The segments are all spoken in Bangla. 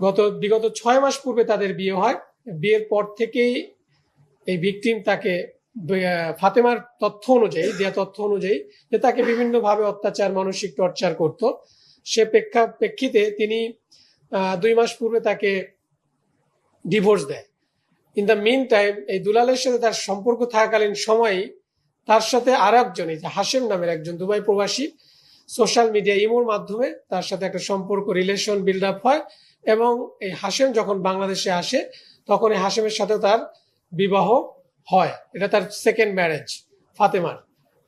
গত, বিগত ছয় মাস পূর্বে তাদের বিয়ে হয়। বিয়ের পর থেকেই এই ভিকটিম তাকে ফাতেমার তথ্য অনুযায়ী, দেয়া তথ্য অনুযায়ী যে তাকে বিভিন্নভাবে অত্যাচার, মানসিক টর্চার করত। সে প্রেক্ষা, প্রেক্ষিতে তিনি দুই মাস পূর্বে তাকে ডিভোর্স দেয়। ইন দ্য মিন টাইম এই দুলালের সাথে তার সম্পর্ক থাকাকালীন সময়েই তার সাথে আর একজন হাসেম নামের একজন দুবাই প্রবাসী সোশ্যাল মিডিয়া ইমোর মাধ্যমে তার সাথে একটা সম্পর্ক রিলেশন বিল্ড আপ হয় এবং এই হাসেম যখন বাংলাদেশে আসে, তখন এই হাসেমের সাথে তার বিবাহ হয়। এটা তার সেকেন্ড ম্যারেজ ফাতেমার।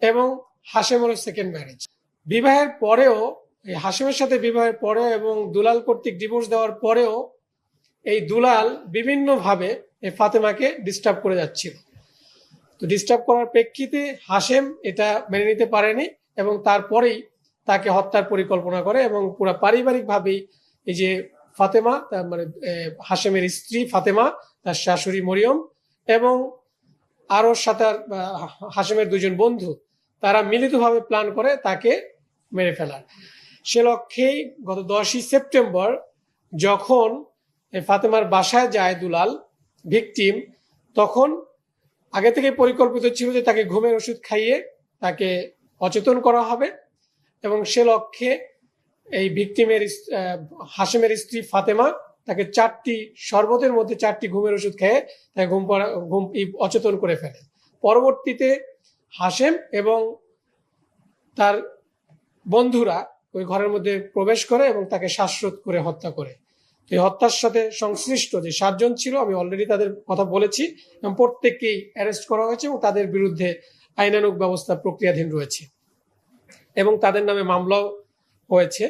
এবং হাসেমেরও সেকেন্ড ম্যারেজ বিবাহের পরেও, এই হাসেমের সাথে বিবাহের পরেও এবং দুলাল কর্তৃক ডিভোর্স দেওয়ার পরেও এই দুলাল বিভিন্নভাবে এই ফাতেমাকে ডিস্টার্ব করে যাচ্ছিল। তো ডিস্টার্ব করার প্রেক্ষিতে হাসেম এটা মেনে নিতে পারেনি এবং তারপরেই তাকে হত্যার পরিকল্পনা করে এবং পুরো পারিবারিকভাবেই এই যে ফাতেমা, তার মানে হাসেমের স্ত্রী ফাতেমা, তার শাশুড়ি মরিয়ম এবং আরও সাথে হাসেমের দুজন বন্ধু, তারা মিলিতভাবে প্ল্যান করে তাকে মেরে ফেলার। সে লক্ষ্যেই গত দশই সেপ্টেম্বর যখন ফাতেমার বাসায় যায় দুলাল, ভিকটিম, তখন আগে থেকে পরিকল্পিত ছিল যে তাকে ঘুমের ওষুধ খাইয়ে তাকে অচেতন করা হবে। এবং সে লক্ষ্যে এই ভিকটিমের হাসেমের স্ত্রী ফাতেমা তাকে চারটি, শরবতের মধ্যে চারটি ঘুমের ওষুধ খেয়ে তাকে ঘুম ঘুম অচেতন করে ফেলে। পরবর্তীতে হাসেম এবং তার বন্ধুরা ওই ঘরের মধ্যে প্রবেশ করে এবং তাকে শ্বাসরোধ করে হত্যা করে। তো এই হত্যার সাথে সংশ্লিষ্ট যে সাতজন ছিল, আমি অলরেডি তাদের কথা বলেছি এবং প্রত্যেককেই অ্যারেস্ট করা হয়েছে এবং তাদের বিরুদ্ধে আইনানুগ ব্যবস্থা প্রক্রিয়াধীন রয়েছে। এবং তাদের নামে মামলাও হয়েছে।